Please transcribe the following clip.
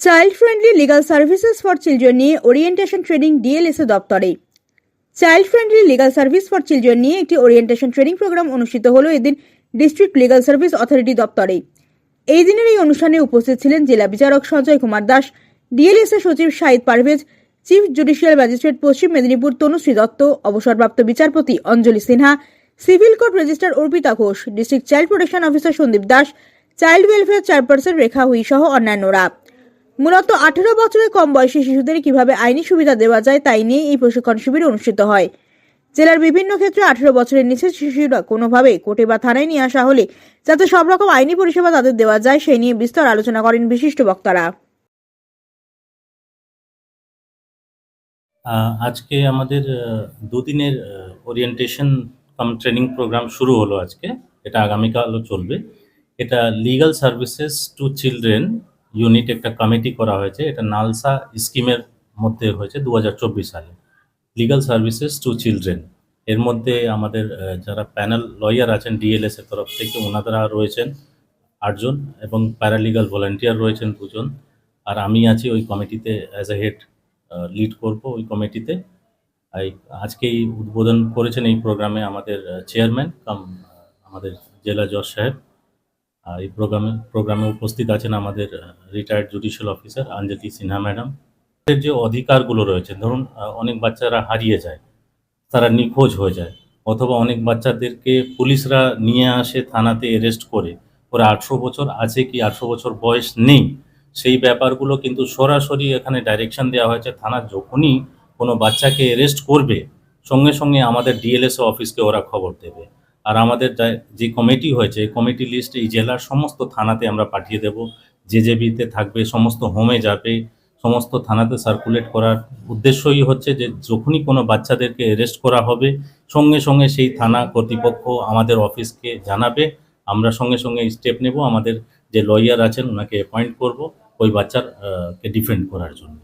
Child friendly legal services for children নিয়ে orientation training DLSA দপ্তরে। Child friendly legal service for children নিয়ে একটি orientation training programme অনুষ্ঠিত হলো এদিন ডিস্ট্রিক্ট লিগাল সার্ভিস অথরিটি দপ্তরে। এই দিনের এই অনুষ্ঠানে উপস্থিত ছিলেন জেলা বিচারক সঞ্জয় কুমার দাস ডিএলএসএ সচিব Shahid Parvez chief judicial magistrate Paschim Medinipur Tanushree Dutta, অবসরপ্রাপ্ত বিচারপতি Anjali Sinha civil court registrar Arpita Ghosh district child protection officer Sandip Das child welfare chairperson Rekha Hui সহ অন্যান্যরা। মূলত আঠেরো বছরের কম বয়সী শিশুদের কীভাবে আইনি সুবিধা দেওয়া যায় তাই নিয়ে এই প্রশিক্ষণ শিবির অনুষ্ঠিত হয়। জেলার বিভিন্ন ক্ষেত্রে আঠেরো বছরের নিচের শিশুরা কোনোভাবে কোর্টে বা থানায় নিয়ে আসা হলে যাতে সব রকম আইনি পরিষেবা তাদের দেওয়া যায় সেই নিয়ে বিস্তর আলোচনা করেন বিশিষ্ট বক্তারা। আজকে আমাদের দুদিনের ওরিয়েন্টেশন কাম ট্রেনিং প্রোগ্রাম শুরু হলো আজকে। এটা আগামীকালও চলবে। এটা legal services to children unit একটা কমিটি করা হয়েছে, এটা নালসা স্কিমের মধ্যে হয়েছে দু হাজার চব্বিশ সালে। লিগ্যাল সার্ভিসেস টু চিলড্রেন এর মধ্যে আমাদের যারা প্যানেল লয়ার আছেন ডিএলএস এর তরফ থেকে ওনারা রয়েছেন আটজন এবং প্যারালিগাল ভলান্টিয়ার রয়েছেন দুজন। আর আমি আছি ওই কমিটিতে অ্যাজ এ হেড লিড করব ওই কমিটিতে আজকেই উদ্বোধন করেছেন এই প্রোগ্রামে আমাদের চেয়ারম্যান কাম আমাদের জেলা জজ সাহেব। আর এই প্রোগ্রামে প্রোগ্রামে উপস্থিত আছেন আমাদের retired judicial officer Anjali Sinha madam. এর যে অধিকারগুলো রয়েছে, ধরুন অনেক বাচ্চারা হারিয়ে যায়, তারা নিখোঁজ হয়ে যায়, অথবা অনেক বাচ্চাদেরকে পুলিশরা নিয়ে আসে থানাতে অ্যারেস্ট করে। ওরা আঠেরো বছর আছে কি, আঠেরো বছর বয়স নেই, সেই ব্যাপারগুলো কিন্তু সরাসরি এখানে ডাইরেকশন দেওয়া হয়েছে। থানা যখনই কোনো বাচ্চাকে অ্যারেস্ট করবে, সঙ্গে সঙ্গে আমাদের ডিএলএসও অফিসকে ওরা খবর দেবে। আর আমাদের যা- কমিটি হয়েছে, এই কমিটি লিস্ট এই জেলার সমস্ত থানাতে আমরা পাঠিয়ে দেব। যে যে বিতে থাকবে, সমস্ত হোমে যাবে, সমস্ত থানাতে সার্কুলেট করার উদ্দেশ্যই হচ্ছে যে যখনই কোনো বাচ্চাদেরকে অ্যারেস্ট করা হবে, সঙ্গে সঙ্গে সেই থানা কর্তৃপক্ষ আমাদের অফিসকে জানাবে। আমরা সঙ্গে সঙ্গে স্টেপ নেব। আমাদের যে লয়ার আছেন, ওনাকে অ্যাপয়েন্ট করব ওই বাচ্চার কে ডিফেন্ড করার জন্য।